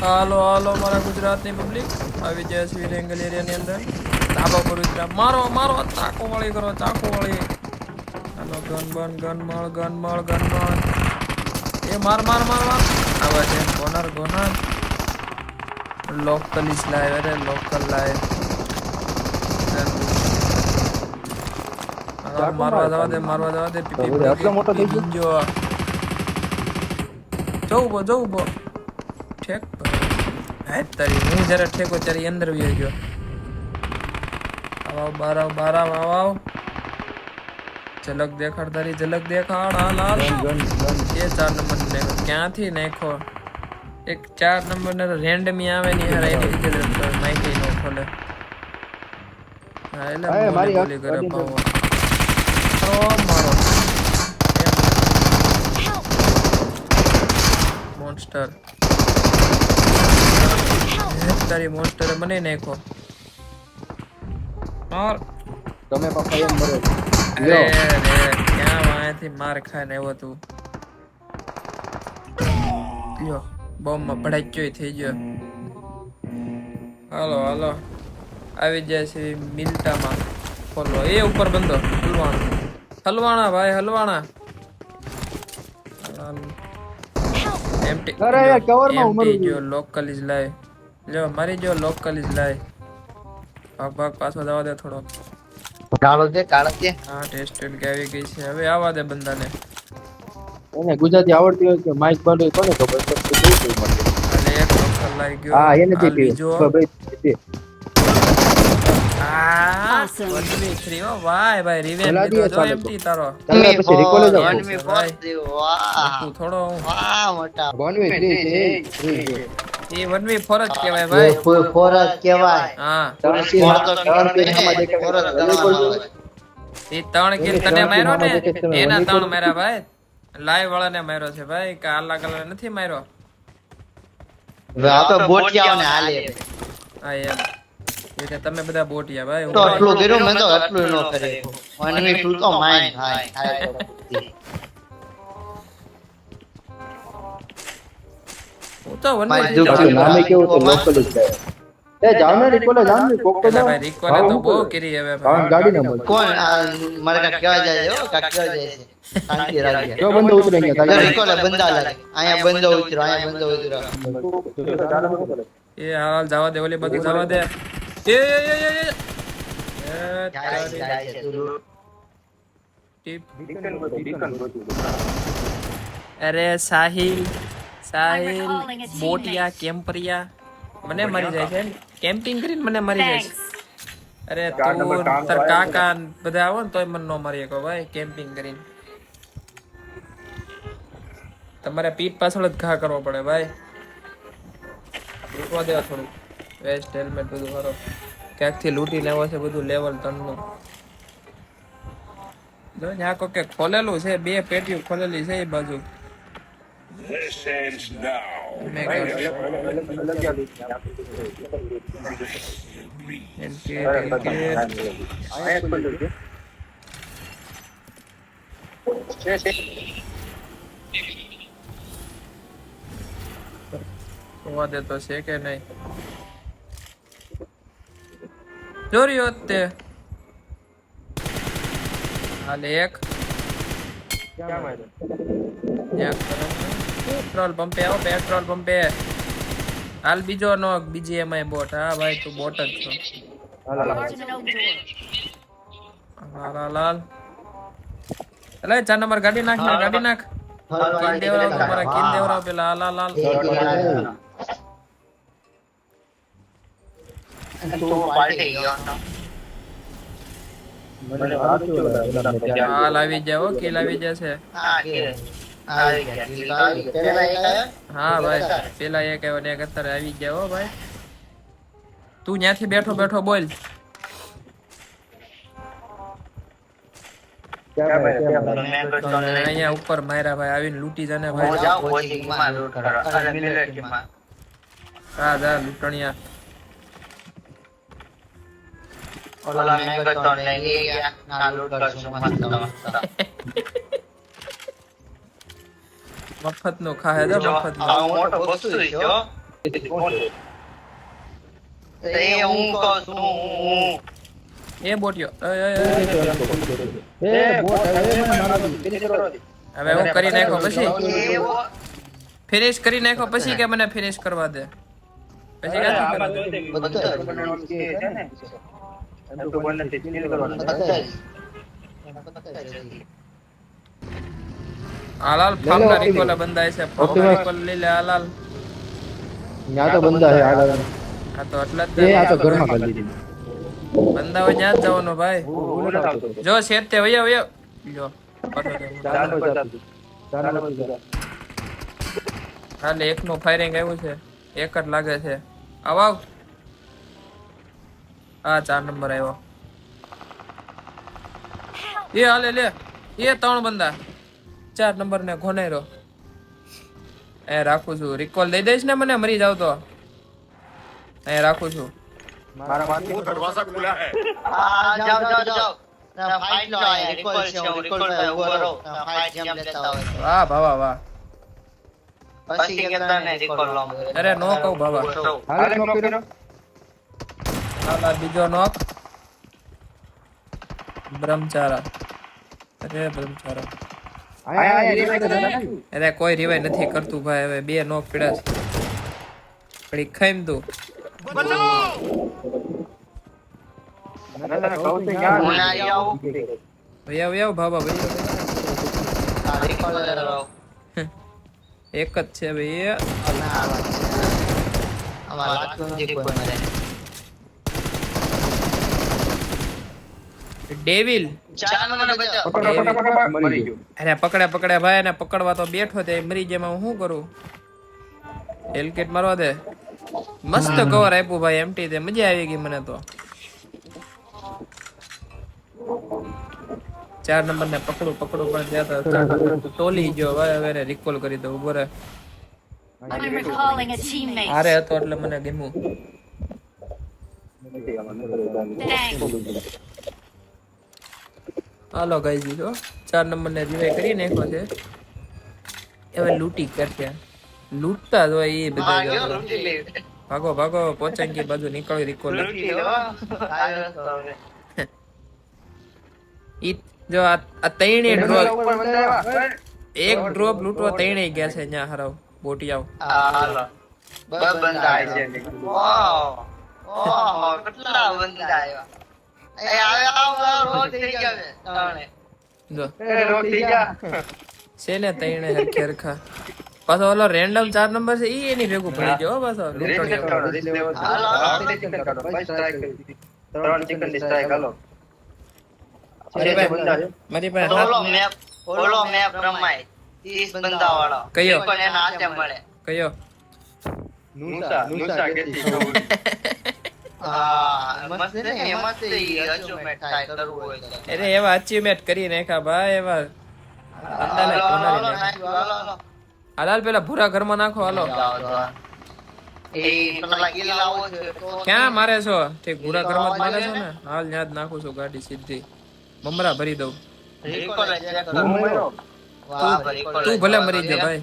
હાલો હાલો મારા ગુજરાતની પબ્લિક આવી જાય છે રેંગલ એરિયાની અંદર ધાબા પર ઉતરા મારો મારો ચાકુ વાળી કરો ચાકુ વાળી હાલો ગન બન ગન મળ ગન મળ ગન મળ એ માર માર માર માર આવા છે goner goner local is live અરે લોકલ લાઈવ મારવા જવા દે મારવા જવા દે પીપી હવે આટલો મોટો થઈ ગયો? જો જવું બો જવું બો ઠેક તારી હું જ્યારે ઠેકો ત્યારે અંદર વયો ગયો. આવ આવ બાર આવ બાર આવ આવ આવ. ઝલક દેખાડ તારી ઝલક દેખાડ હાલ હાલ ગન ગન એ ચાર નંબર ને ક્યાંથી નાખો એક ચાર નંબર ને રેન્ડમી આવે ને યાર એની રીતે માઈક નો ખોલે. હા એટલે મારી ગોલી કરે પાવો મારો. મોન્સ્ટર તારી મોન્સ્ટરે મને નાખો માર. તમે પપ્પા એમ મરો અરે રે ક્યાં વાયાથી માર ખાને એવો તું? લ્યો બોમ્બમાં ભડાક્યો થઈ ગયો. હાલો હાલો. આવી જાય છે મિલ્ટામાં ખોલો. એ ઉપર બંધો હલવાણા. હલવાણા ભાઈ હલવાણા. એમટી અરે યાર, cover માં ઉમરવું એમટી લોકલ ઇઝ લાઈવ લ્યો મારી જો લોકલ ઇઝ લાઈવ ભાગ ભાગ પાછો જવા દે થોડો કાળો છે કાળો છે હા ટેસ્ટ કે આવી ગઈ છે. હવે આવા દે બંદાને એને ગુજરાતી આવડતી હોય કે માઈક બંધ હોય કોને ખબર? તો કેવું કેવું મળે. અને એક લોકલ લાઈ ગયો. હા એને જે તે બીજો ભાઈ આ વાય ભાઈ રિવેન્જ જો એમટી તારો. પછી જ વાહ. થોડો વાહ મોટા. એ વનવી ફોર જ કહેવાય ભાઈ. ફોર ફોર કહેવાય. હા. એ ત્રણ કિલ તને ત્રણ માર્યો ને એના ત્રણ માર્યા ભાઈ. લાઈવ વાળાને માર્યો છે ભાઈ કે આલા કલર નથી માર્યો? હવે આ તો બોટિયાઓને હાલે. હા એમ. તમે બધા બોટિયા ભાઈ તો આટલું કર્યું મેં તો આટલું ન કરે One me two તો માઇન થાય હું તો વનવી ભાઈ, થ્રી જો પાછું જાઉં. નામે કેવું તો લોકલ જ એ જાવ ને recall જ ને કોક તો ભાઈ રિકોને તો બહુ કરી હવે હા, ગાડી ના મળે. કોણ? મારે કાંઈક કહેવા જાય હો, કાંઈક કહેવા જાય છે. શાંતિ રાખજે. જો બંદો ઉતરે અહીંયા જો રિકોલે બંધા લાગે. અહીંયા બંધો ઉતર્યો અહીંયા બંધો ઉતર્યો એ હાલ જવા દે ઓલી બધું જવા દે. એ એ એ એ. અરે સાહિલ. સાહિલ બોટિયા કેમ્પરિયા મને મરી જાય છે કેમ્પિંગ કરીને મને મરી જાય છે? અરે તું તાર કાકા બધા આવો ને તોય મને નો મરી શકો ભાઈ કેમ્પિંગ કરીને. તમારે પીઠ પાછળ જ ઘા કરવો પડે ભાઈ. લૂટવા દેવા થોડું વેસ્ટ હેલ્મેટ બધું કરો ક્યાંકથી લૂંટી લેવો છે બધું લેવલ ત્રણનું જો ન્યા કોકે ખોલેલું છે બે પેટીઓ ખોલેલી છે એ બાજુ. This ends now. મેગા એન્ટી એન્ટી હોવા દે તો છે કે નહીં જોર્યો તે હાલ એક પેટ્રોલ પંપે આવો પેટ્રોલ પંપે. હાલ બીજો નો બીજી એમાં બોટ હા ભાઈ તું બોટ જ છો. હાલ ચાર નંબર ગાડી નાખ ને ગાડી નાખ. દેવરાવ તમારા દેવરાવ પેલા હાલ આવી જાય હો કિલ આવી જશે હા. આવી ગયા? હા ભાઈ. પેલા એક આવ્યો ને એક અત્યારે આવી ગયા હો ભાઈ. તું ત્યાંથી બેઠો બેઠો બોલ. અહીંયા ઉપર માર્યા ભાઈ આવીને લૂટી જાને ભાઈ. હા જા લૂંટણિયા. ઓલા મેં તો નહીં. ના, લૂંટ કરશું મસ્ત મસ્ત. મફત નો ખાય છે મફત મફત આ મોટો વસ્તુ છે, હો. એ હું કહું છું એ બોટ્યો એ, એ, એ. એ બોટ હવે કરવા દે. હું કરી નાખો પછી? ફિનિશ કરી નાખો પછી કે મને ફિનિશ કરવા દે? પછી ક્યાંથી કરું? બધા હાલાલ ફામના રિકોલ બંધાય છે. Optimus. રિકોલ લઈ લે હાલાલ. ન્યા તો બંધા છે આગળ આ તો એટલે જ આ તો ઘરમાં કરી દીધી. બંધા હોય જ જવાનું ભાઈ. જો શેઠ તે વયો વયો. જો પાછો એક નું એકનું ફાયરિંગ આવ્યું છે. એક જ લાગે છે. આવા આવ. આ ચાર નંબર આવ્યો. એ હાલે લે. એ ત્રણ બંદા ચાર નંબરને ખોનેરો એ રાખું છું. રિકોલ દઈ દઈશ ને મને મરી જાવ તો. એ રાખું છું. વાહ ભાવા વાહ અરે નો કહું બીજો નોક બ્રહ્મચારા. અરે બ્રહ્મચારા. અરે કોઈ રિવાય નથી કરતું ભાઈ હવે બે નોક પીડા છે. પડી ખાઈમ તું. ભૈયા આ રિકોલ લો એક જ છે ભાઈ ના આમાં લાગતું નથી કોઈ મને ડેવિલ. ચાર અરે પકડે પકડે ભાઈ ને પકડવા તો બેઠો તે મરી જેમાં હું શું કરું? એલકેટ મારવા દે. મસ્ત કવર આપ્યું ભાઈ એમટી તે. મજા આવી ગઈ મને તો. ચાર નંબર ને પકડું પકડું પણ ત્યાં તો ટોલી ગયો. ભાઈ હવે રિકોલ કરી દઉં ઊભો રહે. હારે હતો એટલે મને ગમ્યું. હાલો ગાઈ દીધો ચાર નંબર ને રિવાઈ કરી નાખ્યો છે. હવે લૂંટી કરશે. લૂંટતા જ હોય એ બધા ભાગો ભાગો પોચાંકી બાજુ નીકળી હવે. ઈ જો આ તૈણે ત્રણેય ડ્રોપ એક ડ્રોપ લૂંટવા ત્રણેય ગયા છે ન્યા હરાવ બોટી હા હાલો. બસ બંધા છે. વાહ ઓહો કેટલા બંધા આવ્યા એ આવે આવ રોજ થઈ ગયા છે ને ત્રણે હરખે હરખા. પાછો ઓલો રેન્ડમ ચાર નંબર છે ઈ એની ભેગું પડી ગયો પાછો. મારી પાસે ઓલો મેપ ઓલો મેપ રમાય. 30 બંધા વાળો કયો? પણ એના હાથે મળે. કયો? હા મસ્ત ને અરે એવા અચીવમેન્ટ કરી નાખ્યા ભાઈ એવા હાલો, પેલા ભૂરા ઘરમાં નાખો હાલો. ક્યાં મારે છો? તે ભૂરા ઘરમાં જ મારે છો ને? હાલ ન્યા જ નાખું છું ગાડી સીધી. મમરા ભરી દઉં. તું ભલે મરી દો જા ભાઈ.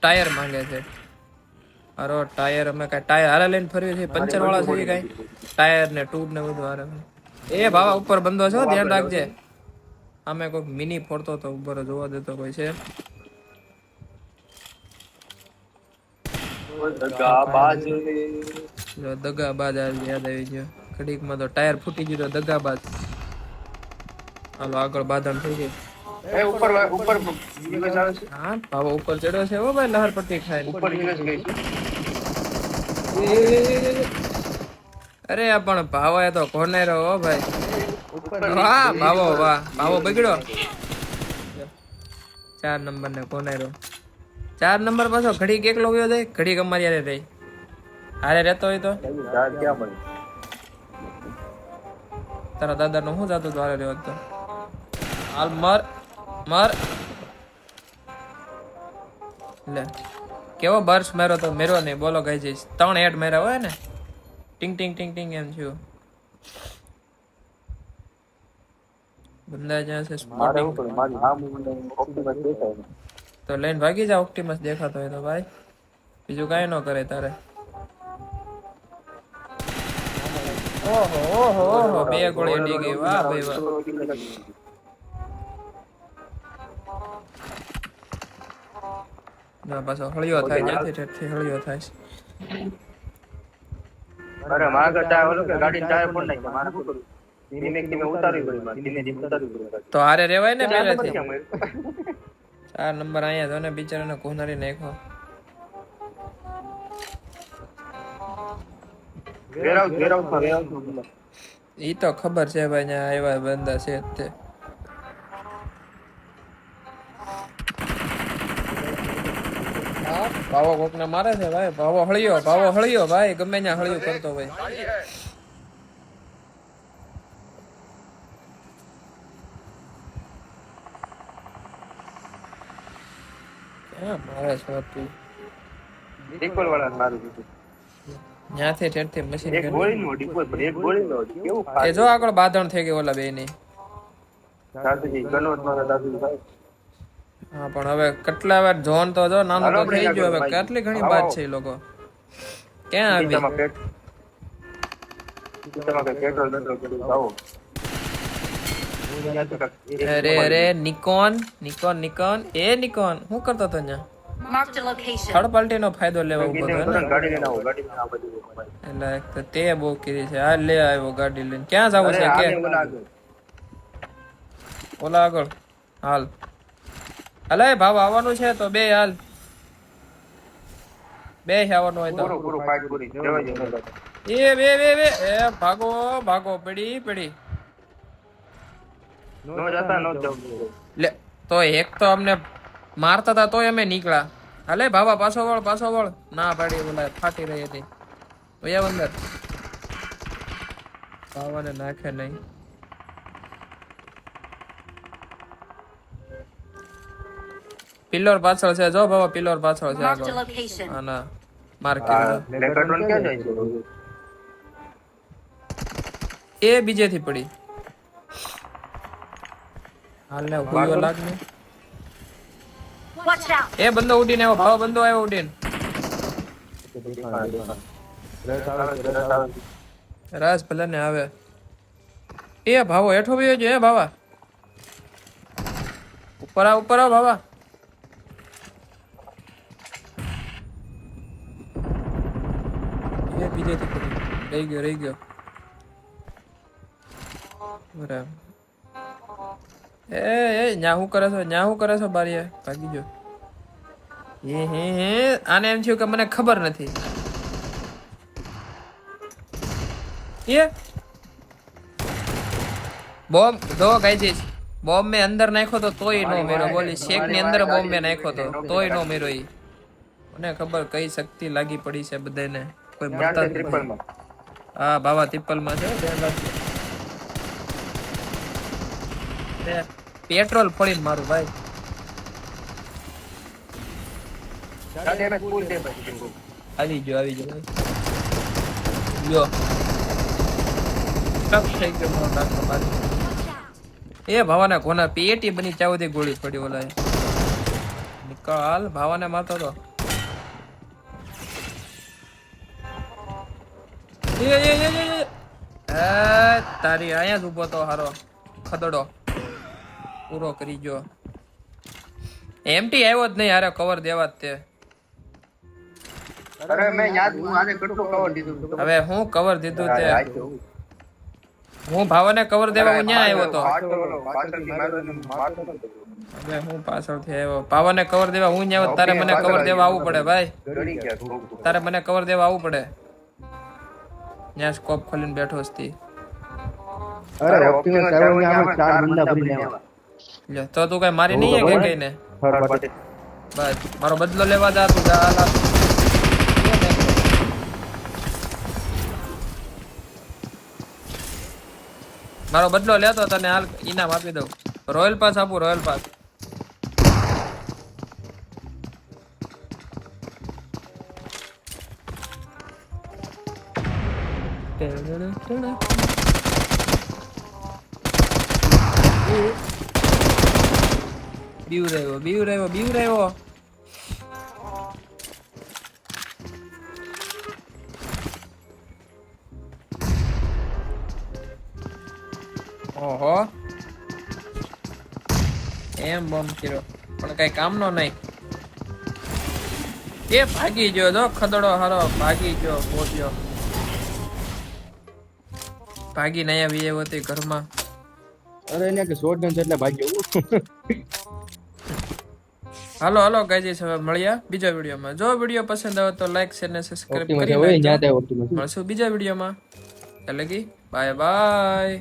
ટાયર માંગે છે. અરે ટાયર અમે કઈ ટાયર હારે લઈને ફર્યું છે? પંચર વાળા છે કઈ? ટાયર ને ટ્યુબ ને બધું હારે. એ બાબા ઉપર બંધો છો ધ્યાન રાખજે. અમે કોઈક મિની ફોડતો તો ઉપર જોવા દેતો કોઈ છે. જો દગાબાજ યાદ આવી ગયો. ઘડીકમાં તો ટાયર ફૂટી ગયું દગાબાજ હાલો આગળ બાંધણ થઈ ગઈ હા ભાવો ઉપર ચડ્યો છે હો ભાઈ લહર પટ્ટી ખાય અરે આ પણ ભાવો એ તો કોને રહ્યો હો ભાઈ. વાહ ભાવો વાહ ભાવો બગડ્યો. ચાર નંબર ને કોને રહ્યો. ચાર નંબર પાછો ઘડીક એકલો ગયો જાય? ઘડીક અમારી યારે રહી હારે રહેતો હોય તો? તારા દાદા નું શું જાતું હારે રહ્યો તો? હાલ મર. મર. લે. કેવો બર્સ મેરો તો મેરો નહીં. બોલો ગઈ જઈશ. ત્રણ હેડ મેરા હોય ને. ટિંગ ટિંગ ટિંગ ટિંગ એમ થયું. બંદા જ્યાં છે સ્પોટિંગ તો લઈને ભાગી જા ઓક્ટિમસ દેખાતો હોય તો ભાઈ. બીજું કાંઈ ન કરે તારે. ઓહો ઓહો ઓહો. બે ગોળી અડી ગઈ. વાહ ભાઈ વાહ. ના પાછો હળિયો થાય જ્યાંથી ઠેઠથી હળિયો થાય છે. અરે મારા કરતા ઓલું કે ગાડી ટાયર પણ નાખે મારે શું કરવું ધીમે ધીમે ઉતારવી પડી ધીમે ધીમે ઉતારવી પડી તો હારે રેવાય ને પહેલેથી? ચાર નંબર અહીંયા જો ને બિચારાને કોહનારી નાખો warehouse માં બોલો. ઈ તો ખબર છે ભાઈ ત્યાં આવ્યા બંદા છે જ તે હા, કોક ને મારે છે ભાઈ? ભાવો હળિયો ભાવો હળિયો ભાઈ ગમે ત્યાં હળિયો કરતો ભાઈ મારે છે તું Default વાળાને મારું દીધું. ત્યાંથી ઠેઠથી મશીન એક ગોળીનો default, પણ એક ગોળીનો કેવું એ જો આગળ બાદણ થઈ ગઈ ઓલા બે ની મારા ભાઈ. હા પણ હવે કેટલા વાર જોન તો જો નાનો તો થઈ ગયો હવે. કેટલી ઘણી વાત છે એ લોકો? ક્યાં આવી? અરે અરે નિકોન નિકોન નિકોન. એ નિકોન શું કરતો હતો. થર્ડ પાર્ટી નો ફાયદો લેવા ઊભો હતો. એટલે તે બહુ કીધી છે. આ લે આવ્યો ગાડી લઈને. ક્યાં જવું છે? કે ઓલા આગળ. આગળ? હાલ ભાવ આવવાનું છે તો બે હાલ. બે આવવાનું હોય તો. એ બે બે બે. એ ભાગો ભાગો. પડી પડી. નો જતા નો લે તો એક તો અમને મારતા હતા તોય અમે નીકળ્યા. હાલે બાબા પાછો વળ પાછો વળ. ના પાડી બોલા ફાટી રહી હતી. ભૈયા બંદર. બાવાને નાખે નહીં. પિલ્લર પાછળ છે. જો બાબા પિલ્લર પાછળ છે આગળ. હા ના. માર્કેટ લેકટોન ક્યાં જાય છે? એ બીજેથી પડી. હાલને ભૂયો લાગ ને Watch out. એ બંદો ઉડીને આવ્યો ભાવ બંદો આવ્યો ઉડીને. રાસ ભલે ને આવે. એ ભાવો હેઠો ભયો છે એ ભાવા ઉપર આવ ઉપર આવ ભાવા બીજેથી રહી ગયો રહી ગયો. બરાબર. એ એ ન્યા શું કરે છો? ન્યા શું કરે છો બારીએ? ભાગી જો હે હે હે આને એમ થયું કે મને ખબર નથી. એ? બોમ્બ દો ગાઈજીસ બોમ્બ મેં અંદર નાખ્યો તો તોય નો મેરો બોલી શેકની અંદર બોમ્બ મેં નાખ્યો તો તોય નો મેરો ઈ. મને ખબર કઈ શક્તિ લાગી પડી છે બધાને કોઈ મળતા નથી. હા બાવા તિપ્પલમાં છે પેટ્રોલ ફોડીને મારું ભાઈ. આવી ગયો આવી જો જો ટક થઈ ગયો મારો. એ ભાવાને કોના પેટી બની ચાવતી ગોળી પડી ઓલા નિકાલ ભાવાને મારતો તો. તારી અહીંયા જ ઊભો તો હારો. ખદડો. પૂરો કરી ગયો. એમટી આવ્યો જ નહીં હારે કવર દેવા જ તે. અરે મેં યાદ હું આને કેટલું cover દીધું હવે હું કવર દીધું તે? હું ભાવને કવર દેવા હું ન્યા આવ્યો તો. હવે હું પાછળથી આવ્યો. ભાવને કવર દેવા હું ન્યા. તારે મને કવર દેવા આવવું પડે ભાઈ. તારે મને કવર દેવા આવવું પડે. ત્યાં સ્કોપ ખોલીને બેઠો હસ્તી. અરે Optimus Seven ને આમાં ચાર બંદા ભરી લેવા. લે તો તું કઈ મારી નહીં કે કઈ ને બસ મારો બદલો લેવા જા તું જા હાલ. મારો બદલો લેતો તને હાલ ઇનામ આપી દઉં. રોયલ પાસ આપું રોયલ પાસ. બીવ રહ્યો બીવ રહ્યો બીવ રહ્યો ઓહો એમ બોમ્બ કર્યો પણ કઈ કામનો નહીં એ ભાગી ગયો જો ખદડો હારો ભાગી ગયો પહોંચ્યો ભાગી નયા વી આવ્યો તે ઘરમાં. અરે એને કે શોર્ટ ગન છે એટલે ભાગ્યો હાલો હાલો ગાઈજીસ હવે મળ્યા બીજા વિડીયોમાં. જો વીડિયો પસંદ આવે તો લાઈક શેર ને સબસ્ક્રાઇબ કરી નાખજો. મળશું બીજા વિડીયોમાં. એટલે કે બાય બાય